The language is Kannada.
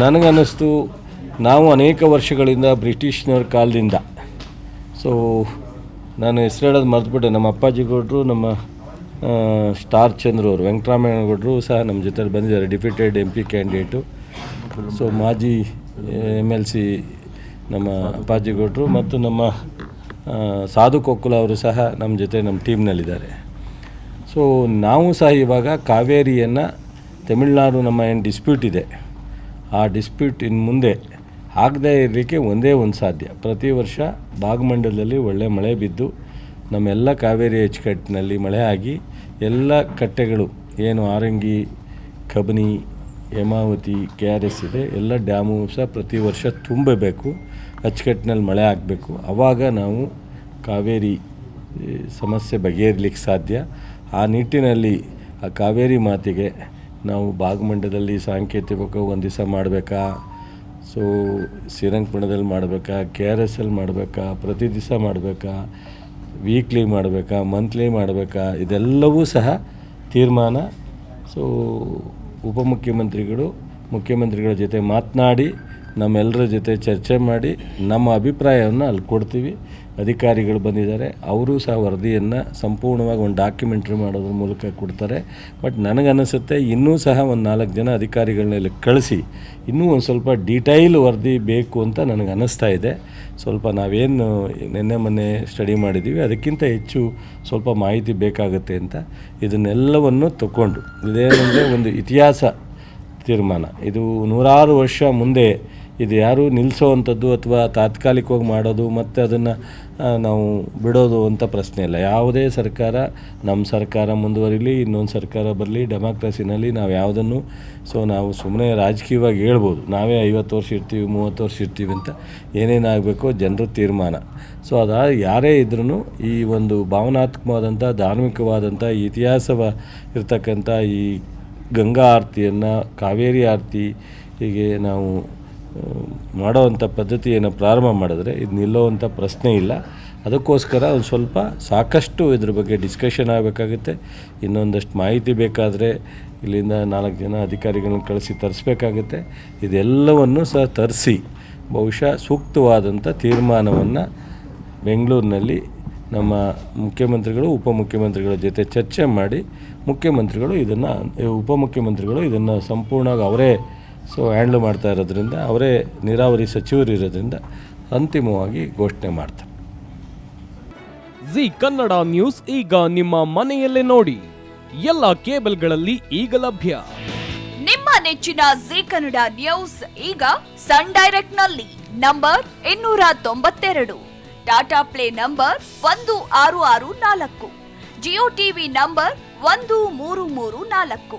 ನನಗನ್ನಿಸ್ತು, ನಾವು ಅನೇಕ ವರ್ಷಗಳಿಂದ ಬ್ರಿಟಿಷ್ನವ್ರ ಕಾಲದಿಂದ. ಸೊ ನಾನು ಹೆಸರು ಹೇಳೋದು ಮರೆತುಬಿಟ್ಟೆ. ನಮ್ಮ ಅಪ್ಪಾಜಿ ಗೌಡ್ರು ನಮ್ಮ ಸ್ಟಾರ್ ಚಂದ್ರು ಅವರು ವೆಂಕಟರಾಮಯ್ಯ ಗೌಡ್ರು ಸಹ ನಮ್ಮ ಜೊತೆ ಬಂದಿದ್ದಾರೆ, deputed M P candidate. So ಮಾಜಿ ಎಂ ಎಲ್ ಸಿ ನಮ್ಮ ಅಪ್ಪಾಜಿ ಗೌಡ್ರು ಮತ್ತು ನಮ್ಮ ಸಾಧು ಕೊಕ್ಕುಲ ಅವರು ಸಹ ನಮ್ಮ ಜೊತೆ ನಮ್ಮ ಟೀಮ್ನಲ್ಲಿದ್ದಾರೆ. ಸೊ ನಾವು ಸಹ ಇವಾಗ ಕಾವೇರಿಯನ್ನು ತಮಿಳುನಾಡು ನಮ್ಮ ಏನು ಡಿಸ್ಪ್ಯೂಟ್ ಇದೆ. ಆ ಡಿಸ್ಪ್ಯೂಟ್ ಇನ್ನು ಮುಂದೆ ಆಗದೇ ಇರಲಿಕ್ಕೆ ಒಂದೇ ಒಂದು ಸಾಧ್ಯ. ಪ್ರತಿ ವರ್ಷ ಭಾಗಮಂಡಲದಲ್ಲಿ ಒಳ್ಳೆ ಮಳೆ ಬಿದ್ದು ನಮ್ಮೆಲ್ಲ ಕಾವೇರಿ ಅಚ್ಚುಕಟ್ಟಿನಲ್ಲಿ ಮಳೆ ಆಗಿ ಎಲ್ಲ ಕಟ್ಟೆಗಳು ಏನು Harangi, Kabini, Hemavathi K R S ಇದೆ, ಎಲ್ಲ ಡ್ಯಾಮು ಸಹ ಪ್ರತಿ ವರ್ಷ ತುಂಬಬೇಕು. ಅಚ್ಚುಕಟ್ಟಿನಲ್ಲಿ ಮಳೆ ಆಗಬೇಕು. ಆವಾಗ ನಾವು ಕಾವೇರಿ ಸಮಸ್ಯೆ ಬಗೆಹರಿಲಿಕ್ಕೆ ಸಾಧ್ಯ. ಆ ನಿಟ್ಟಿನಲ್ಲಿ ಆ ಕಾವೇರಿ ಮಾತಿಗೆ ನಾವು ಭಾಗಮಂಡಲದಲ್ಲಿ ಸಾಂಕೇತಿಕ ಒಂದು ದಿವಸ ಮಾಡಬೇಕಾ? ಸೊ ಶ್ರೀರಂಗಪಟ್ಟಣದಲ್ಲಿ ಮಾಡಬೇಕಾ? ಕೆ ಆರ್ ಎಸ್ ಅಲ್ಲಿ ಮಾಡಬೇಕಾ? ಪ್ರತಿ ದಿವಸ ಮಾಡಬೇಕಾ? ವೀಕ್ಲಿ ಮಾಡಬೇಕಾ? ಮಂತ್ಲಿ ಮಾಡಬೇಕಾ? ಇದೆಲ್ಲವೂ ಸಹ ತೀರ್ಮಾನ. ಸೊ ಉಪಮುಖ್ಯಮಂತ್ರಿಗಳು ಮುಖ್ಯಮಂತ್ರಿಗಳ ಜೊತೆ ಮಾತನಾಡಿ ನಮ್ಮೆಲ್ಲರ ಜೊತೆ ಚರ್ಚೆ ಮಾಡಿ ನಮ್ಮ ಅಭಿಪ್ರಾಯವನ್ನು ಅಲ್ಲಿ ಕೊಡ್ತೀವಿ. ಅಧಿಕಾರಿಗಳು ಬಂದಿದ್ದಾರೆ. ಅವರು ಸಹ ವರದಿಯನ್ನು ಸಂಪೂರ್ಣವಾಗಿ ಒಂದು ಡಾಕ್ಯುಮೆಂಟ್ರಿ ಮಾಡೋದ್ರ ಮೂಲಕ ಕೊಡ್ತಾರೆ. ಬಟ್ ನನಗನ್ನಿಸುತ್ತೆ ಇನ್ನೂ ಸಹ ಒಂದು ನಾಲ್ಕು ಜನ ಅಧಿಕಾರಿಗಳನ್ನೆಲ್ಲ ಕಳಿಸಿ ಇನ್ನೂ ಒಂದು ಸ್ವಲ್ಪ ಡೀಟೈಲ್ ವರದಿ ಬೇಕು ಅಂತ ನನಗೆ ಅನ್ನಿಸ್ತಾ ಇದೆ. ಸ್ವಲ್ಪ ನಾವೇನು ನಿನ್ನೆ ಮೊನ್ನೆ ಸ್ಟಡಿ ಮಾಡಿದ್ದೀವಿ ಅದಕ್ಕಿಂತ ಹೆಚ್ಚು ಸ್ವಲ್ಪ ಮಾಹಿತಿ ಬೇಕಾಗುತ್ತೆ ಅಂತ ಇದನ್ನೆಲ್ಲವನ್ನು ತಗೊಂಡು ಇದೇನೆಂದರೆ ಒಂದು ಇತಿಹಾಸ ತೀರ್ಮಾನ. ಇದು ನೂರಾರು ವರ್ಷ ಮುಂದೆ ಇದು ಯಾರು ನಿಲ್ಲಿಸೋವಂಥದ್ದು ಅಥವಾ ತಾತ್ಕಾಲಿಕವಾಗಿ ಮಾಡೋದು ಮತ್ತು ಅದನ್ನು ನಾವು ಬಿಡೋದು ಅಂತ ಪ್ರಶ್ನೆ ಇಲ್ಲ. ಯಾವುದೇ ಸರ್ಕಾರ ನಮ್ಮ ಸರ್ಕಾರ ಮುಂದುವರಿಲಿ, ಇನ್ನೊಂದು ಸರ್ಕಾರ ಬರಲಿ, ಡೆಮಾಕ್ರಸಿನಲ್ಲಿ ನಾವು ಯಾವುದನ್ನು, ಸೊ ನಾವು ಸುಮ್ಮನೆ ರಾಜಕೀಯವಾಗಿ ಹೇಳ್ಬೋದು. ನಾವೇ ಐವತ್ತು ವರ್ಷ ಇರ್ತೀವಿ, ಮೂವತ್ತು ವರ್ಷ ಇರ್ತೀವಿ ಅಂತ ಏನೇನಾಗಬೇಕೋ ಜನರ ತೀರ್ಮಾನ. ಸೊ ಅದ ಯಾರೇ ಇದ್ರೂ ಈ ಒಂದು ಭಾವನಾತ್ಮಕವಾದಂಥ, ಧಾರ್ಮಿಕವಾದಂಥ, ಇತಿಹಾಸವ ಇರ್ತಕ್ಕಂಥ ಈ ಗಂಗಾ ಆರತಿಯನ್ನು, ಕಾವೇರಿ ಆರತಿ ಹೀಗೆ ನಾವು ಮಾಡೋವಂಥ ಪದ್ಧತಿಯನ್ನು ಪ್ರಾರಂಭ ಮಾಡಿದ್ರೆ ಇದು ನಿಲ್ಲೋವಂಥ ಪ್ರಶ್ನೆ ಇಲ್ಲ. ಅದಕ್ಕೋಸ್ಕರ ಒಂದು ಸ್ವಲ್ಪ ಸಾಕಷ್ಟು ಇದ್ರ ಬಗ್ಗೆ ಡಿಸ್ಕಷನ್ ಆಗಬೇಕಾಗುತ್ತೆ. ಇನ್ನೊಂದಷ್ಟು ಮಾಹಿತಿ ಬೇಕಾದರೆ ಇಲ್ಲಿಂದ ನಾಲ್ಕು ಜನ ಅಧಿಕಾರಿಗಳನ್ನ ಕಳಿಸಿ ತರಿಸ್ಬೇಕಾಗುತ್ತೆ. ಇದೆಲ್ಲವನ್ನು ಸಹ ತರಿಸಿ ಬಹುಶಃ ಸೂಕ್ತವಾದಂಥ ತೀರ್ಮಾನವನ್ನು ಬೆಂಗಳೂರಿನಲ್ಲಿ ನಮ್ಮ ಮುಖ್ಯಮಂತ್ರಿಗಳು, ಉಪಮುಖ್ಯಮಂತ್ರಿಗಳ ಜೊತೆ ಚರ್ಚೆ ಮಾಡಿ ಮುಖ್ಯಮಂತ್ರಿಗಳು ಇದನ್ನು ಉಪಮುಖ್ಯಮಂತ್ರಿಗಳು ಇದನ್ನು ಸಂಪೂರ್ಣವಾಗಿ ಅವರೇ ಸೊ ಹ್ಯಾಂಡ್ಲ್ ಮಾಡ್ತಾ ಇರೋದ್ರಿಂದ ಅವರೇ ನೀರಾವರಿ ಸಚಿವರು ಇರೋದ್ರಿಂದ ಅಂತಿಮವಾಗಿ ಘೋಷಣೆ ಮಾಡ್ತಾರೆ. ಜಿ ಕನ್ನಡ ನ್ಯೂಸ್ ಈಗ ನಿಮ್ಮ ಮನೆಯಲ್ಲೇ ನೋಡಿ. ಎಲ್ಲ ಕೇಬಲ್ಗಳಲ್ಲಿ ಈಗ ಲಭ್ಯ. ನಿಮ್ಮ ನೆಚ್ಚಿನ ಜಿ ಕನ್ನಡ ನ್ಯೂಸ್ ಈಗ ಸನ್ ಡೈರೆಕ್ಟ್ನಲ್ಲಿ ನಂಬರ್ ಇನ್ನೂರ ತೊಂಬತ್ತೆರಡು. ಟಾಟಾ ಪ್ಲೇ ನಂಬರ್ ಒಂದು ಆರು ಆರು ನಾಲ್ಕು. ಜಿಯೋ ಟಿವಿ ನಂಬರ್ ಒಂದು ಮೂರು ಮೂರು ನಾಲ್ಕು.